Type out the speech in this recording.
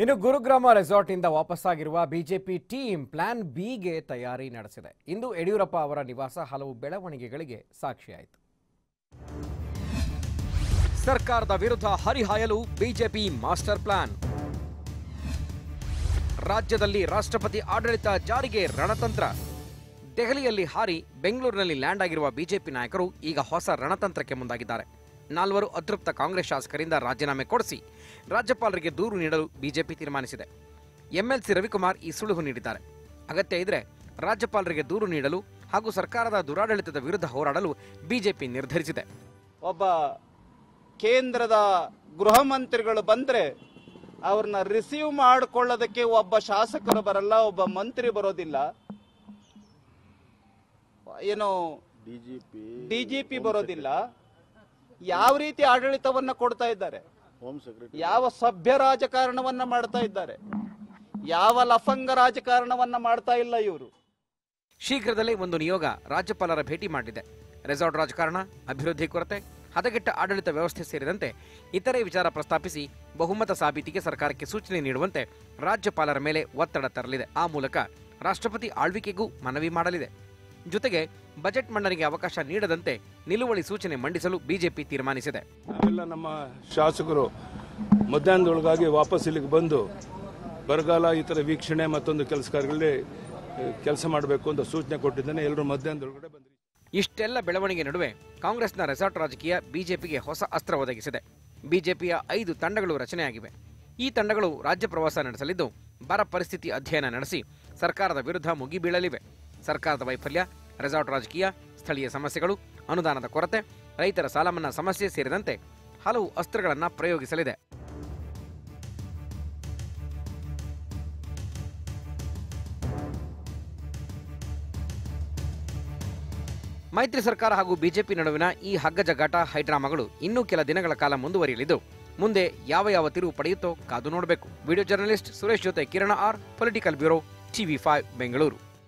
ಇನ್ನು ಗುರುಗ್ರಾಮ ರೆಸಾರ್ಟ್ನಿಂದ ವಾಪಸ್ಸಾಗಿರುವ ಬಿಜೆಪಿ ಟೀಮ್ ಪ್ಲಾನ್ ಬಿಗೆ ತಯಾರಿ ನಡೆಸಿದೆ. ಇಂದು ಯಡಿಯೂರಪ್ಪ ಅವರ ನಿವಾಸ ಹಲವು ಬೆಳವಣಿಗೆಗಳಿಗೆ ಸಾಕ್ಷಿಯಾಯಿತು. ಸರ್ಕಾರದ ವಿರುದ್ಧ ಹರಿಹಾಯಲು ಬಿಜೆಪಿ ಮಾಸ್ಟರ್ ಪ್ಲಾನ್. ರಾಜ್ಯದಲ್ಲಿ ರಾಷ್ಟ್ರಪತಿ ಆಡಳಿತ ಜಾರಿಗೆ ರಣತಂತ್ರ. ದೆಹಲಿಯಲ್ಲಿ ಹಾರಿ, ಬೆಂಗಳೂರಿನಲ್ಲಿ ಲ್ಯಾಂಡ್ ಆಗಿರುವ ಬಿಜೆಪಿ ನಾಯಕರು ಈಗ ಹೊಸ ರಣತಂತ್ರಕ್ಕೆ ಮುಂದಾಗಿದ್ದಾರೆ. ನಾಲ್ವರು ಅತೃಪ್ತ ಕಾಂಗ್ರೆಸ್ ಶಾಸಕರಿಂದ ರಾಜೀನಾಮೆ ಕೊಡಿಸಿ ರಾಜ್ಯಪಾಲರಿಗೆ ದೂರು ನೀಡಲು ಬಿಜೆಪಿ ತೀರ್ಮಾನಿಸಿದೆ. ಎಂಎಲ್ಸಿ ರವಿಕುಮಾರ್ ಈ ಸುಳುಹು ನೀಡಿದ್ದಾರೆ. ಅಗತ್ಯ ಇದ್ರೆ ರಾಜ್ಯಪಾಲರಿಗೆ ದೂರು ನೀಡಲು ಹಾಗೂ ಸರ್ಕಾರದ ದುರಾಡಳಿತದ ವಿರುದ್ಧ ಹೋರಾಡಲು ಬಿಜೆಪಿ ನಿರ್ಧರಿಸಿದೆ. ಒಬ್ಬ ಕೇಂದ್ರದ ಗೃಹ ಮಂತ್ರಿಗಳು ಬಂದರೆ ಅವ್ರನ್ನ ರಿಸೀವ್ ಮಾಡಿಕೊಳ್ಳೋದಕ್ಕೆ ಒಬ್ಬ ಶಾಸಕರು ಬರಲ್ಲ ಒಬ್ಬ ಮಂತ್ರಿ ಬರೋದಿಲ್ಲ. ಏನು ಡಿಜಿಪಿ ಡಿಜಿಪಿ ಬರೋದಿಲ್ಲ. ಯಾವ ರೀತಿ ಆಡಳಿತವನ್ನ ಕೊಡ್ತಾ ಇದ್ದಾರೆ? ಯಾವ ಸಭ್ಯ ರಾಜಕಾರಣವನ್ನ ಮಾಡ್ತಾ ಇದ್ದಾರೆ? ಯಾವ ಲಫಂಗ ರಾಜಕಾರಣವನ್ನ ಮಾಡ್ತಾ ಇಲ್ಲ ಇವರು? ಶೀಘ್ರದಲ್ಲೇ ಒಂದು ನಿಯೋಗ ರಾಜ್ಯಪಾಲರ ಭೇಟಿ ಮಾಡಿದೆ. ರೆಸಾರ್ಟ್ ರಾಜಕಾರಣ ಅಭಿವೃದ್ಧಿ ಕೊರತೆ ಹದಗೆಟ್ಟ ಆಡಳಿತ ವ್ಯವಸ್ಥೆ ಸೇರಿದಂತೆ ಇತರೆ ವಿಚಾರ ಪ್ರಸ್ತಾಪಿಸಿ ಬಹುಮತ ಸಾಬೀತಿಗೆ ಸರ್ಕಾರಕ್ಕೆ ಸೂಚನೆ ನೀಡುವಂತೆ ರಾಜ್ಯಪಾಲರ ಮೇಲೆ ಒತ್ತಡ ತರಲಿದೆ. ಆ ಮೂಲಕ ರಾಷ್ಟ್ರಪತಿ ಆಳ್ವಿಕೆಗೂ ಮನವಿ ಮಾಡಲಿದೆ. ಜೊತೆಗೆ ಬಜೆಟ್ ಮಂಡನೆಗೆ ಅವಕಾಶ ನೀಡದಂತೆ ನಿಲುವಳಿ ಸೂಚನೆ ಮಂಡಿಸಲು ಬಿಜೆಪಿ ತೀರ್ಮಾನಿಸಿದೆ. ನಾವೆಲ್ಲ ನಮ್ಮ ಶಾಸಕರು ಮಧ್ಯಾಹ್ನದೊಳಗಾಗಿ ವಾಪಸ್ ಇಲ್ಲಿಗೆ ಬಂದು ಬರಗಾಲ ಈ ಥರ ವೀಕ್ಷಣೆ ಮತ್ತೊಂದು ಕೆಲಸ ಕಾರ್ಯಗಳಲ್ಲಿ ಕೆಲಸ ಮಾಡಬೇಕು ಅಂತ ಸೂಚನೆ ಕೊಟ್ಟಿದ್ದೇನೆ. ಎಲ್ಲರೂ ಮಧ್ಯಾಹ್ನದೊಳಗಡೆ ಬಂದ್ರಿ. ಇಷ್ಟೆಲ್ಲ ಬೆಳವಣಿಗೆ ನಡುವೆ ಕಾಂಗ್ರೆಸ್ನ ರೆಸಾರ್ಟ್ ರಾಜಕೀಯ ಬಿಜೆಪಿಗೆ ಹೊಸ ಅಸ್ತ್ರ ಒದಗಿಸಿದೆ. ಬಿಜೆಪಿಯ ಐದು ತಂಡಗಳು ರಚನೆಯಾಗಿವೆ. ಈ ತಂಡಗಳು ರಾಜ್ಯ ಪ್ರವಾಸ ನಡೆಸಲಿದ್ದು ಬರ ಪರಿಸ್ಥಿತಿ ಅಧ್ಯಯನ ನಡೆಸಿ ಸರ್ಕಾರದ ವಿರುದ್ಧ ಮುಗಿಬೀಳಲಿವೆ. ಸರ್ಕಾರದ ವೈಫಲ್ಯ, ರೆಸಾರ್ಟ್ ರಾಜಕೀಯ, ಸ್ಥಳೀಯ ಸಮಸ್ಯೆಗಳು, ಅನುದಾನದ ಕೊರತೆ, ರೈತರ ಸಾಲಮನ್ನಾ ಸಮಸ್ಯೆ ಸೇರಿದಂತೆ ಹಲವು ಅಸ್ತ್ರಗಳನ್ನು ಪ್ರಯೋಗಿಸಲಿದೆ. ಮೈತ್ರಿ ಸರ್ಕಾರ ಹಾಗೂ ಬಿಜೆಪಿ ನಡುವಿನ ಈ ಹಗ್ಗಜಗಾಟ ಹೈಡ್ರಾಮಾಗಳು ಇನ್ನೂ ಕೆಲ ದಿನಗಳ ಕಾಲ ಮುಂದುವರಿಯಲಿದ್ದು, ಮುಂದೆ ಯಾವ ಯಾವ ತಿರುವು ಪಡೆಯುತ್ತೋ ಕಾದು ನೋಡಬೇಕು. ವಿಡಿಯೋ ಜರ್ನಲಿಸ್ಟ್ ಸುರೇಶ್ ಜೊತೆ Kirana R, political bureau, TV five, Bengaluru.